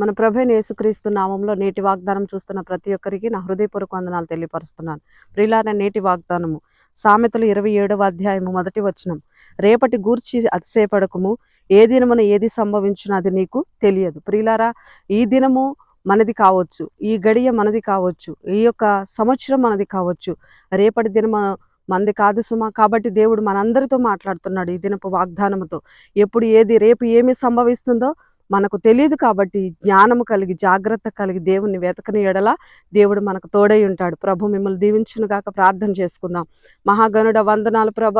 మన ప్రభైన యేసుక్రీస్తు నామంలో నేటి వాగ్దానం చూస్తున్న ప్రతి ఒక్కరికి నా హృదయపూర్వక వందనాలు తెలియపరుస్తున్నాను. ప్రియులార నేటి వాగ్దానము. సామెతలు ఇరవై ఏడవ అధ్యాయము మొదటి వచనం. రేపటి గూర్చి అతిశయపడకము. ఏ దినమున ఏది సంభవించినా అది నీకు తెలియదు. ప్రియులారా ఈ దినము మనది కావచ్చు. ఈ గడియ మనది కావచ్చు. ఈ యొక్క సంవత్సరం మనది కావచ్చు. రేపటి దినమ మనది కాదు సుమా. కాబట్టి దేవుడు మనందరితో మాట్లాడుతున్నాడు ఈ దినపు వాగ్దానముతో. ఎప్పుడు ఏది రేపు ఏమి సంభవిస్తుందో మనకు తెలియదు కాబట్టి జ్ఞానము కలిగి జాగ్రత్త కలిగి దేవుని వెతకని ఎడల దేవుడు మనకు తోడై ఉంటాడు. ప్రభు మిమ్మల్ని దీవించునుగాక ప్రార్థన చేసుకుందాం. మహాగణుడ వందనాలు ప్రభ.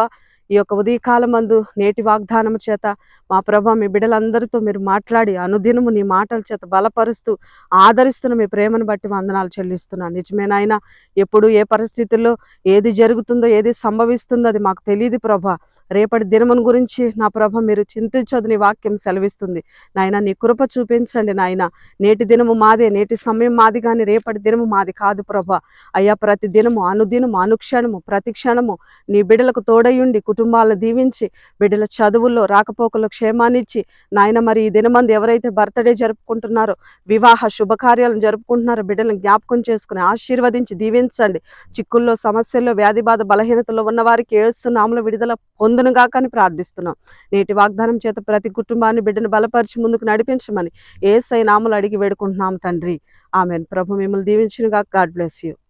ఈ యొక్క ఉదయకాలం మందు నేటి వాగ్దానము చేత మా ప్రభా మీ బిడ్డలందరితో మీరు మాట్లాడి అనుదినము నీ మాటల చేత బలపరుస్తూ ఆదరిస్తున్న మీ ప్రేమను బట్టి వందనాలు చెల్లిస్తున్నాను. నిజమేనాయన ఎప్పుడు ఏ పరిస్థితుల్లో ఏది జరుగుతుందో ఏది సంభవిస్తుందో అది మాకు తెలియదు ప్రభా. రేపటి దినమును గురించి నా ప్రభ మీరు చింతించదు నీ వాక్యం సెలవిస్తుంది. నాయన నీ కృప చూపించండి నాయన. నేటి దినము మాదే నేటి సమయం మాది కానీ రేపటి దినము మాది కాదు ప్రభ. అయ్యా ప్రతి దినము అనుదినము అనుక్షణము ప్రతి క్షణము నీ బిడ్డలకు తోడయుండి కుటుంబాలను దీవించి బిడ్డల చదువుల్లో రాకపోకలు క్షేమాన్నిచ్చి నాయన మరి ఈ దినమంది ఎవరైతే బర్త్డే జరుపుకుంటున్నారో వివాహ శుభకార్యాలను జరుపుకుంటున్నారో బిడ్డలను జ్ఞాపకం చేసుకుని ఆశీర్వదించి దీవించండి. చిక్కుల్లో సమస్యల్లో వ్యాధి బాధ బలహీనతలో ఉన్న వారికి ఏడుస్తున్నాములు విడుదల పొందునుగా కానీ ప్రార్థిస్తున్నాం. నేటి వాగ్దానం చేత ప్రతి కుటుంబాన్ని బిడ్డను బలపరిచి ముందుకు నడిపించమని ఏసై నాములు అడిగి వేడుకుంటున్నాం తండ్రి. ఆమెను. ప్రభు మిమ్మల్ని దీవించినగా గాడ్ బ్లెస్ యూ.